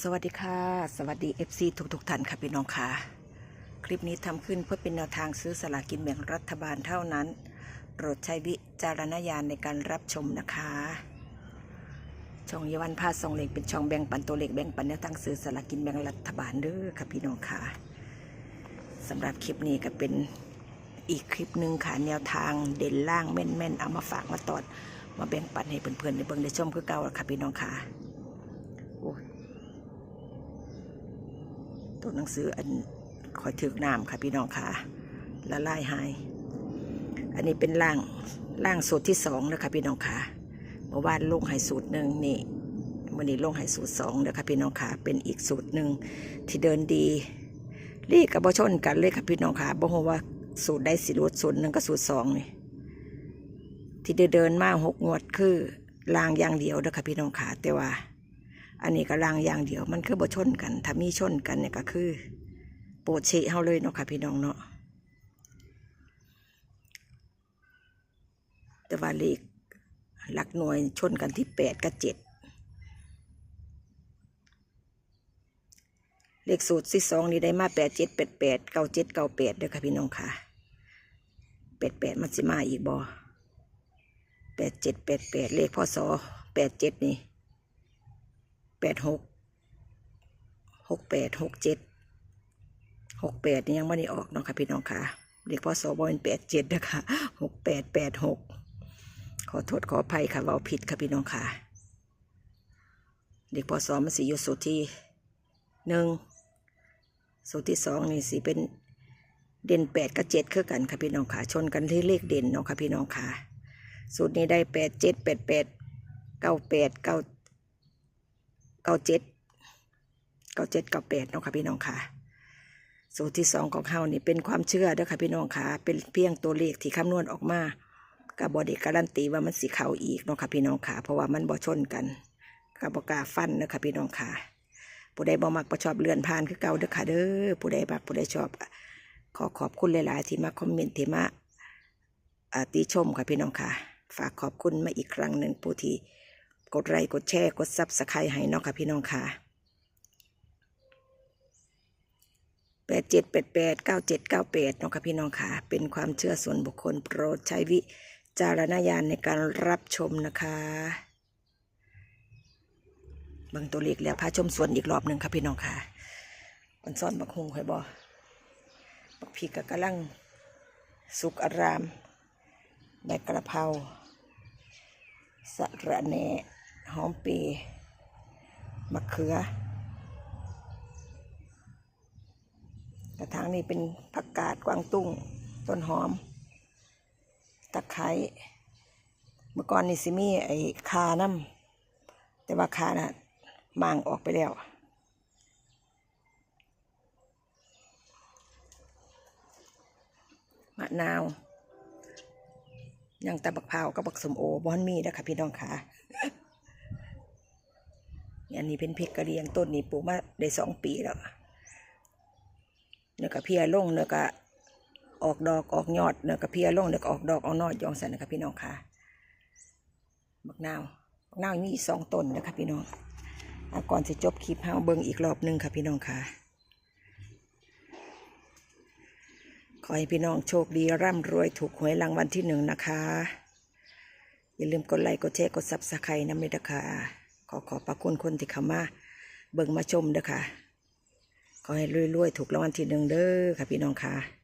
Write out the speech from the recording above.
สวัสดีค่ะ สวัสดี FC ทุกทุกท่านค่ะพี่น้องค่ะ คลิปนี้ทำขึ้นเพื่อเป็นแนวทางซื้อสลากินแบ่งรัฐบาลเท่านั้น โปรดใช้วิจารณญาณในการรับชมนะคะ ช่องเยาวันพาส่งเหล็กเป็นช่องแบ่งปันตัวเล็กแบ่งปันแนวทางซื้อสลากินแบ่งรัฐบาลเด้อค่ะพี่น้องค่ะสำหรับคลิปนี้ก็เป็นอีกคลิปหนึ่งค่ะแนวทางเด่นล่างแม่นๆเอามาฝากมาตอดมาแบ่งปันให้เพื่อนๆในเบิ่งได้ชมคือเก่าแล้วค่ะพี่น้องค่ะโอ้ย ตัวหนังสืออันคอยถือน้ำค่ะพี่น้องค่ะละลายหาย อันนี้เป็นล่างล่างสูตรที่สองนะคะพี่น้องค่ะเมื่อวานลงให้สูตรหนึ่งนี่วันนี้ลงให้สูตรสองนะคะพี่น้องค่ะเป็นอีกสูตรหนึ่งที่เดินดีรีกับบชนกันเลยค่ะพี่น้องค่ะบ่ฮู้ว่าสูตรได้สิรูดสูตรหนึ่งกับสูตรสองนี่ที่เดินมาหกงวดคือลางอย่างเดียวนะคะพี่น้องค่ะแต่ว่า อันนี้ก็ลางอย่างเดียว มันคือบชนกัน ถ้ามีชนกันเนี่ยก็คือ โปรดเชะเฮาเลยเนาะค่ะพี่น้องเนาะแต่ว่าเลขหลักหน่วยชนกันที่แปดกับเจ็ดเลขสูตรที่สองนี่ได้มาแปดเจ็ดแปดแปดเก้าเจ็ดเก้าแปดเด้อค่ะพี่น้องค่ะแปดแปดมันสิมาอีกบ่แปดเจ็ดแปดแปดเลขพศแปดเจ็ดนี่ แปดหกหกแปดหกเจ็ดหกแปดนี่ยังไม่ได้ออกเนาะค่ะพี่น้องค่ะเรียกพ่อสอบเป็นแปดเจ็ดนะคะหกแปดแปดหกขอโทษขออภัยค่ะเว่าผิดค่ะพี่น้องค่ะเด็กพอสอมันสีอยู่สูตรที่หนึ่งสูตรที่สองนี่สีเป็นเด่นแปดกับเจ็ดคือกันค่ะพี่น้องค่ะชนกันที่เลขเด่นเนาะค่ะพี่น้องค่ะสูตรนี้ได้แปดเจ็ดแปดแปดเก้าแปดเก้า เก้าเจ็ดเก้าเจ็ดเก้าแปดเนาะค่ะพี่น้องค่ะ สูตรที่สองของเขานี่เป็นความเชื่อเด้อค่ะพี่น้องค่ะ เป็นเพียงตัวเลขที่คำนวณออกมากับบอดีการันตีว่ามันสีขาวอีกเนาะค่ะพี่น้องค่ะ เพราะว่ามันบ่ชนกันกับบกาฟันเนาะค่ะพี่น้องค่ะผู้ใดบ่มักบ่ชอบเลื่อนผ่านคือเก่าเด้อค่ะเด้อผู้ใดมักผู้ใดชอบ ขอขอบคุณหลาย ๆ ที่มาคอมเมนต์ที่มาอ่าติชมค่ะพี่น้องค่ะ ฝากขอบคุณมาอีกครั้งหนึ่งผู้ที่ กดไลค์กดแชร์กดซับสไครต์ให้เนาะค่ะพี่น้องค่ะแปดเจ็ดแปดแปดเก้าเจ็ดเก้าแปดเนาะค่ะพี่น้องค่ะ เป็นความเชื่อส่วนบุคคลโปรดใช้วิจารณญาณในการรับชมนะคะบิ่งตัวเลขแล้วพาชมส่วนอีกรอบหนึ่งค่ะพี่น้องค่ะมันซ่อนบักฮงค่อยบอบักพีกกำลังสุกอารามใบกระเพราสะระแหน่ หอมปีมะเขือ กระถางนี้เป็นผักกาดกวางตุ้ง ต้นหอม ตะไคร้เมื่อก่อนนี่สิมีไอ้คาน้ำแต่ว่าคาน่ะมางออกไปแล้วมะนาวยังต่บักพาวกับบักสมโอบอนมีนะคะพี่น้องค่ะ อันนี้เป็นพริกกระเรียงต้นนี้ปลูกมาได้สองปีแล้วเนื้อกระเพียลงเนื้อกระออกดอกออกยอดเนื้อกระเพียลงเนื้อกออกดอกออกนอดยองสันนะคะพี่น้องค่ะบักนาวบักนาวมีสองต้นนะคะพี่น้องอก่อนจะจบคลิปเฮาเบิ่งอีกรอบหนึ่งค่ะพี่น้องค่ะขอให้พี่น้องโชคดีร่ำรวยถูกหวยรางวัลที่หนึ่งนะคะ อย่าลืมกดไลค์กดแชร์กดซับสไครต์นะเมตค่ะ ขอขอบพระคุณคนที่เข้ามาเบิ่งมาชมเด้อค่ะ ขอให้รวยๆ ถูกรางวัลที่หนึ่งเด้อค่ะพี่น้องค่ะ